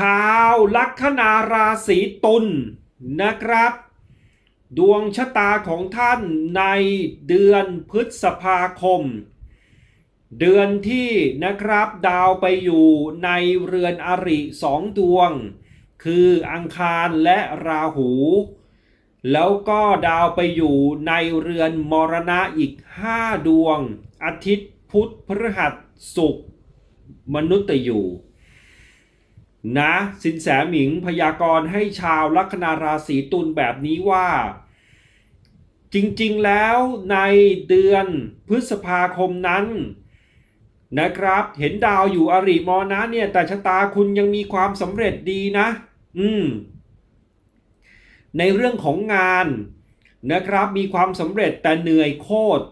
ชาวลัคนาราศีตุลนะครับ ดวงชะตาของท่านในเดือนพฤษภาคม เดือนที่นะครับดาวไปอยู่ในเรือนอริสองดวง คืออังคารและราหู แล้วก็ดาวไปอยู่ในเรือนมรณะอีก 5 ดวง อาทิตย์พุธพฤหัสศุกร์มนุษย์อยู่ นะสินแสหมิงพยากรณ์ให้ชาวลัคนาราศีตุลแบบนี้ว่า จริงๆแล้วในเดือนพฤษภาคมนั้นนะครับ เห็นดาวอยู่อริมอนะเนี่ย แต่ชะตาคุณยังมีความสำเร็จดีนะ อืม ในเรื่องของงานนะครับ มีความสำเร็จแต่เหนื่อยโคตร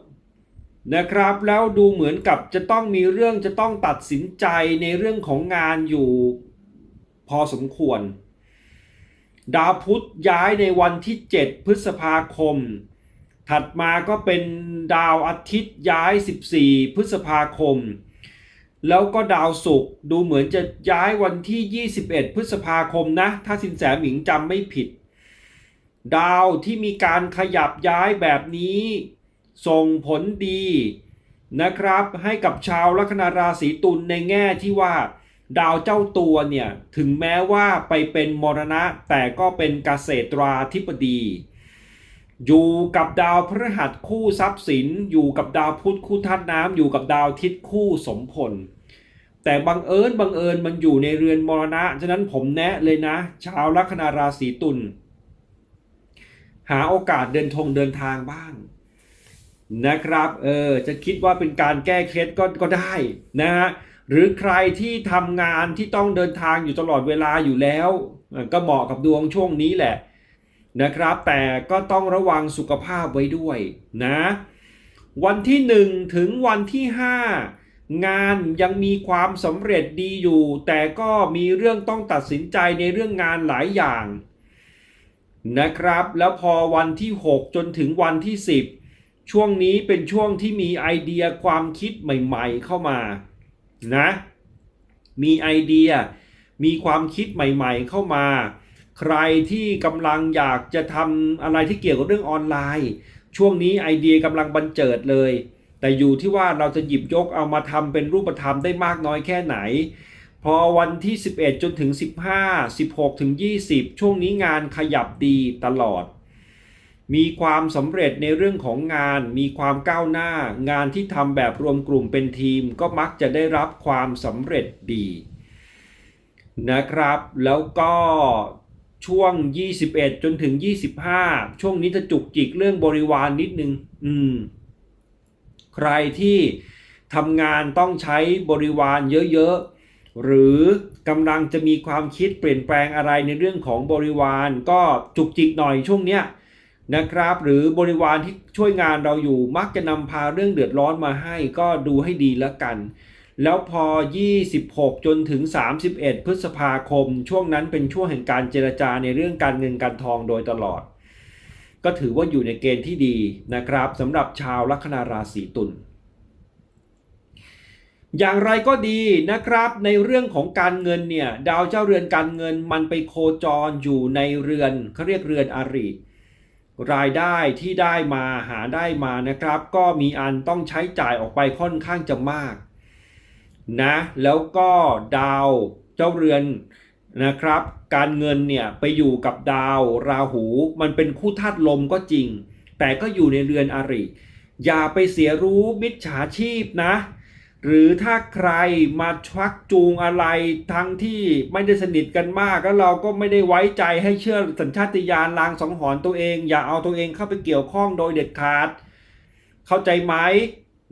นะครับ แล้วดูเหมือนกับจะต้องมีเรื่องจะต้องตัดสินใจในเรื่องของงานอยู่ พอสมควร ดาวพุธย้ายในวันที่ 7 พฤษภาคม ถัดมาก็เป็นดาวอาทิตย์ย้าย 14 พฤษภาคม แล้วก็ดาวศุกร์ดูเหมือนจะย้ายวันที่ 21 พฤษภาคมนะ ถ้าสินแสหมิงจำไม่ผิด ดาวที่มีการขยับย้ายแบบนี้ส่งผลดีนะครับให้กับชาวลัคนาราศีตุลในแง่ที่ว่า ดาวเจ้าตัวเนี่ยถึงแม้ว่าไปเป็นมรณะแต่ก็เป็นเกษตราธิบดี อยู่กับดาวพฤหัสคู่ทรัพย์สิน อยู่กับดาวพุธคู่ธาตุน้ำอยู่กับดาวทิตย์คู่สมพล แต่บังเอิญบังเอิญมันอยู่ในเรือนมรณะ ฉะนั้นผมแนะเลยนะ ชาวลัคนาราศีตุลหาโอกาสเดินทงเดินทางบ้างนะครับ เออ จะคิดว่าเป็นการแก้เคล็ดก็ก็ได้นะฮะ หรือใครที่ทำงานที่ต้องเดินทางอยู่ตลอดเวลาอยู่แล้ว ก็เหมาะกับดวงช่วงนี้แหละนะครับ แต่ก็ต้องระวังสุขภาพไว้ด้วยนะวันที่ 1 ถึงวันที่ 5 งานยังมีความสำเร็จดีอยู่ แต่ก็มีเรื่องต้องตัดสินใจในเรื่องงานหลายอย่างนะครับ แล้วพอวันที่ 6 จนถึงวันที่ 10 ช่วงนี้เป็นช่วงที่มีไอเดียความคิดใหม่ ๆ เข้ามา นะ มีไอเดีย มีความคิดใหม่ๆเข้ามา ใครที่กำลังอยากจะทำอะไรที่เกี่ยวกับเรื่องออนไลน์ ช่วงนี้ไอเดียกำลังบันเจิดเลย แต่อยู่ที่ว่าเราจะหยิบยกเอามาทำเป็นรูปธรรมได้มากน้อยแค่ไหน พอวันที่ 11 จนถึง 15 16 ถึง 20 ช่วงนี้งานขยับดีตลอด มีความสำเร็จในเรื่องของงาน มีความก้าวหน้า งานที่ทำแบบรวมกลุ่มเป็นทีม ก็มักจะได้รับความสำเร็จดี นะครับ แล้วก็ช่วง 21 จนถึง 25 ช่วงนี้จะจุกจิกเรื่องบริวารนนิดนึง อืม ใครที่ทำงานต้องใช้บริวารเยอะๆ หรือกำลังจะมีความคิดเปลี่ยนแปลงอะไรในเรื่องของบริวาร ก็จุกจิกหน่อยช่วงเนี้ย นะครับ หรือบริวารที่ช่วยงานเราอยู่มักจะนำพาเรื่องเดือดร้อนมาให้ก็ดูให้ดีแล้วกัน แล้วพอ 26 จนถึง 31 พฤษภาคม ช่วงนั้นเป็นช่วงแห่งการเจรจาในเรื่องการเงินการทองโดยตลอด ก็ถือว่าอยู่ในเกณฑ์ที่ดีนะครับสำหรับชาวลัคนาราศีตุลอย่างไรก็ดีนะครับในเรื่องของการเงินเนี่ยดาวเจ้าเรือนการเงินมันไปโคจรอยู่ในเรือนเขาเรียกเรือนอาริ รายได้ที่ได้มาหาได้มานะครับ ก็มีอันต้องใช้จ่ายออกไปค่อนข้างจะมากนะแล้วก็ดาวเจ้าเรือนนะครับ การเงินเนี่ยไปอยู่กับดาวราหู มันเป็นคู่ธาตุลมก็จริง แต่ก็อยู่ในเรือนอริ อย่าไปเสียรู้มิจฉาชีพนะ หรือถ้าใครมาชักจูงอะไรทั้งที่ไม่ได้สนิทกันมากแล้วเราก็ไม่ได้ไว้ใจให้เชื่อสัญชาติญาณลางสังหรณ์ตัวเอง อย่าเอาตัวเองเข้าไปเกี่ยวข้องโดยเด็ดขาด เข้าใจไหม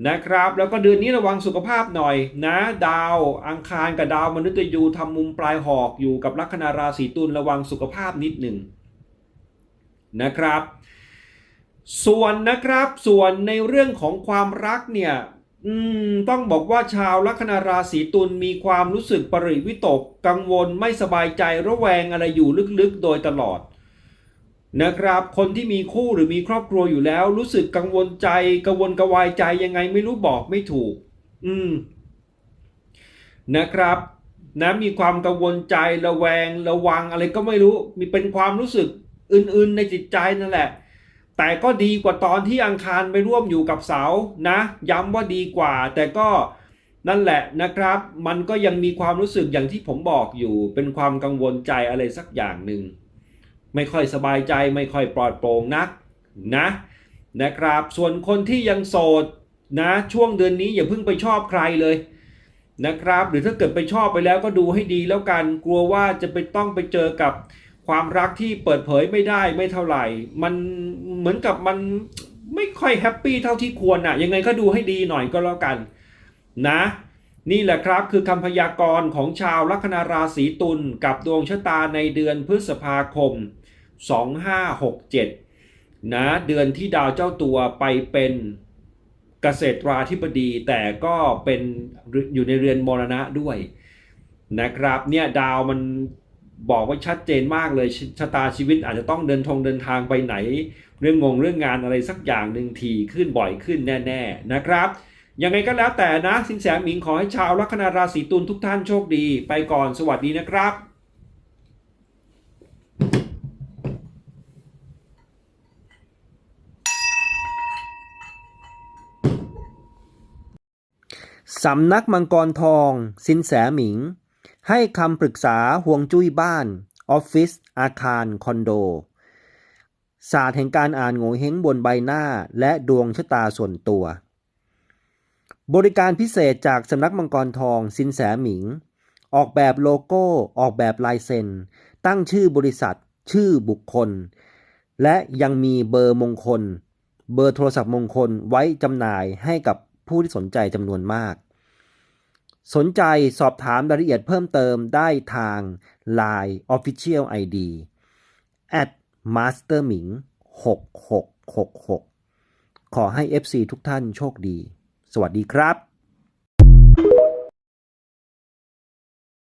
นะครับ แล้วก็เดือนนี้ระวังสุขภาพหน่อยนะ ดาวอังคารกับดาวมนุษย์ยูทำมุมปลายหอกอยู่กับลัคนาราศีตุลระวังสุขภาพนิดหนึ่งนะครับ ส่วนนะครับส่วนในเรื่องของความรักเนี่ย อืมต้องบอกว่าชาวลัคนาราศีตุลมีความรู้สึกปริวิตก กังวลไม่สบายใจระแวงอะไรอยู่ลึกๆโดยตลอด นะครับ คนที่มีคู่หรือมีครอบครัวอยู่แล้ว รู้สึกกังวลใจกังวลกระวายใจยังไงไม่รู้บอกไม่ถูก อืม นะครับนะมีความกังวลใจระแวงระวังอะไรก็ไม่รู้ มีเป็นความรู้สึกอื่นๆในจิตใจนั่นแหละ แต่ก็ดีกว่าตอนที่อังคารไปร่วมอยู่กับเสานะ ย้ำว่าดีกว่า แต่ก็นั่นแหละนะครับ มันก็ยังมีความรู้สึกอย่างที่ผมบอกอยู่ เป็นความกังวลใจอะไรสักอย่างหนึ่ง ไม่ค่อยสบายใจไม่ค่อยปลอดโปร่งนักนะนะครับ ส่วนคนที่ยังโสดนะช่วงเดือนนี้อย่าเพิ่งไปชอบใครเลยนะครับ หรือถ้าเกิดไปชอบไปแล้วก็ดูให้ดีแล้วกันกลัวว่าจะไปต้องไปเจอกับ ความรักที่เปิดเผยไม่ได้ไม่เท่าไหร่ มันเหมือนกับมันไม่ค่อยแฮปปี้เท่าที่ควรอะยังไงก็ดูให้ดีหน่อยก็แล้วกันนะ นี่แหละครับคือคำพยากรณ์ของชาวลัคนาราศีตุลกับดวงชะตาในเดือนพฤษภาคม 2567 นะ เดือนที่ดาวเจ้าตัวไปเป็นเกษตราธิบดีแต่ก็เป็นอยู่ในเรือนมรณะด้วยนะครับเนี่ยดาวมัน บอกว่าชัดเจนมากเลยชชะตาชีวิตอาจจะต้องเดินทงเดินทางไปไหน เรื่องงงเรื่องงานอะไรสักอย่างหนึ่งทีขึ้นบ่อยขึ้นแน่ ๆนะครับยังไงก็แล้วแต่นะสินแสหมิงขอให้ชาวลัคนาราศีตุลทุกท่านโชคดี ไปก่อนสวัสดีนะครับสำนักมังกรทอง สินแสหมิง ให้คำปรึกษาห่วงจุ้ยบ้าน ออฟฟิศ อาคาร คอนโด ศาสตร์แห่งการอ่านโงเฮงบนใบหน้าและดวงชะตาส่วนตัว บริการพิเศษจากสำนักมังกรทองสินแสหมิง ออกแบบโลโก้ ออกแบบลายเซ็น ตั้งชื่อบริษัท ชื่อบุคคล และยังมีเบอร์มงคล เบอร์โทรศัพท์มงคลไว้จำหน่ายให้กับผู้ที่สนใจจำนวนมาก สนใจสอบถามรายละเอียดเพิ่มเติมได้ทาง Line Official ID at masterming 6666 ขอให้ FC ทุกท่านโชคดี สวัสดีครับ